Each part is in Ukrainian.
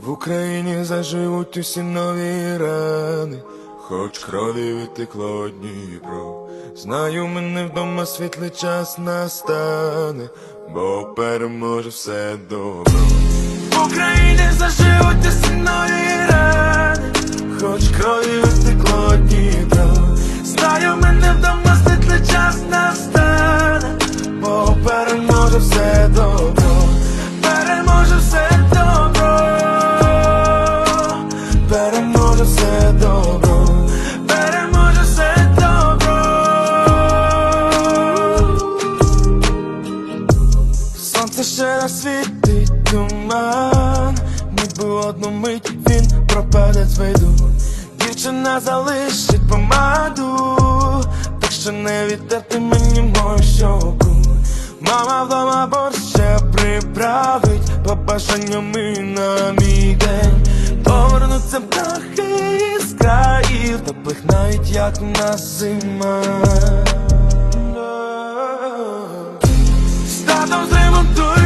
В Україні заживуть усі нові рани, хоч крові витекло Дніпро. Знаю, мене вдома світлий час настане, бо переможе все добро. В Україні заживуть усі нові рани, хоч крові витекло Дніпро. Знаю, мене вдома світлий час настане, Дівчина залишить помаду, так що не відтерти мені мою щоку. Мама вдома борща приправить побажанням і на мій день. Повернуться птахи із країв, теплих навіть як у нас зима. Статом зремонтуєм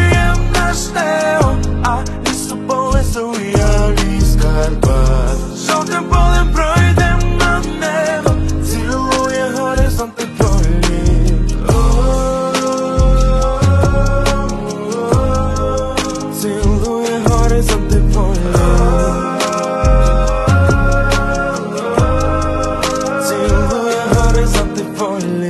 for living.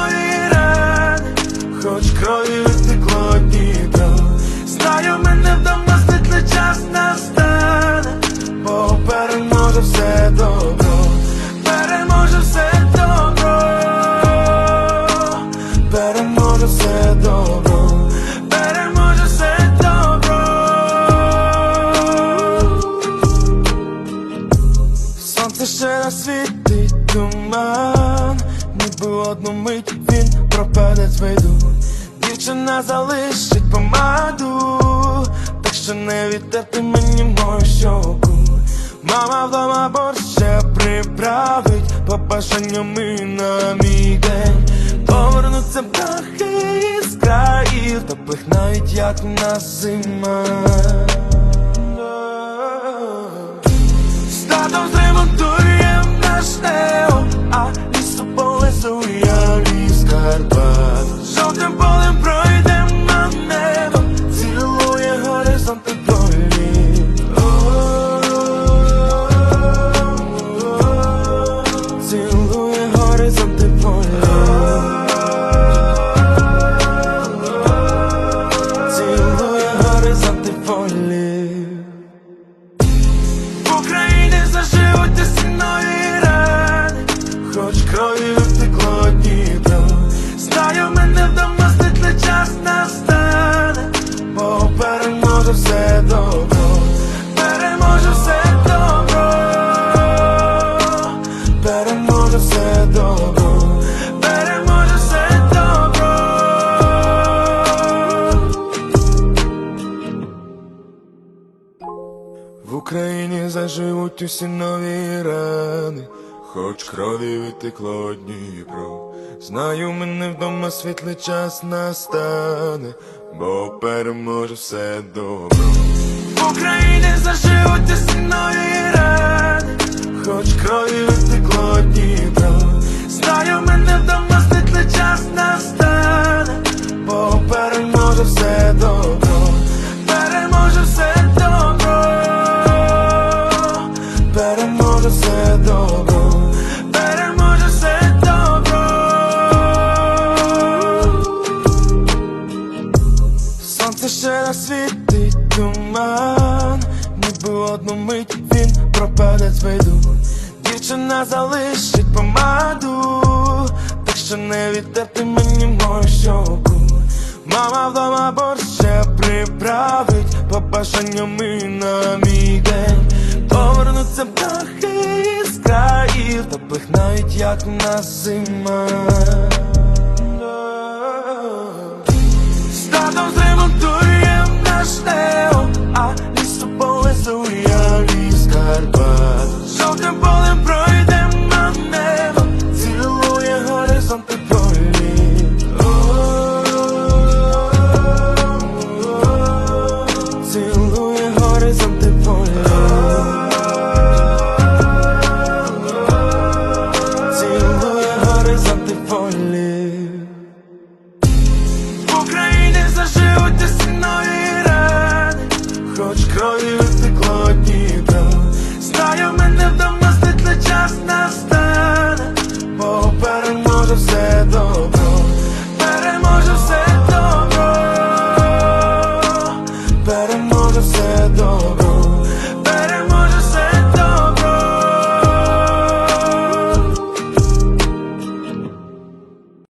ще раз світить туман, ніби одну мить він пропаде з виду. Дівчина залишить помаду, так що не відтерти мені мою щоку. Мама вдома борща приправить побажанням і на мій день. Повернуться птахи із країв, теплих навіть як у нас зима. Статом заживуть усі нові рани, хоч крові витекло Дніпро. Знаю, мене вдома світлий час настане, бо переможе все добро. Україні заживуть усі нові рани, хоч крові витекло Дніпро. Одну мить він пропаде з виду. Дівчина залишить помаду, так що не відтерти мені мою щоку. Мама вдома борща приправить побажанням і на мій день. Повернуться птахи із країв, теплих навіть як в нас зима. крові витекло Дніпро Знаю, мене вдома світлий час настане, бо переможе все добре.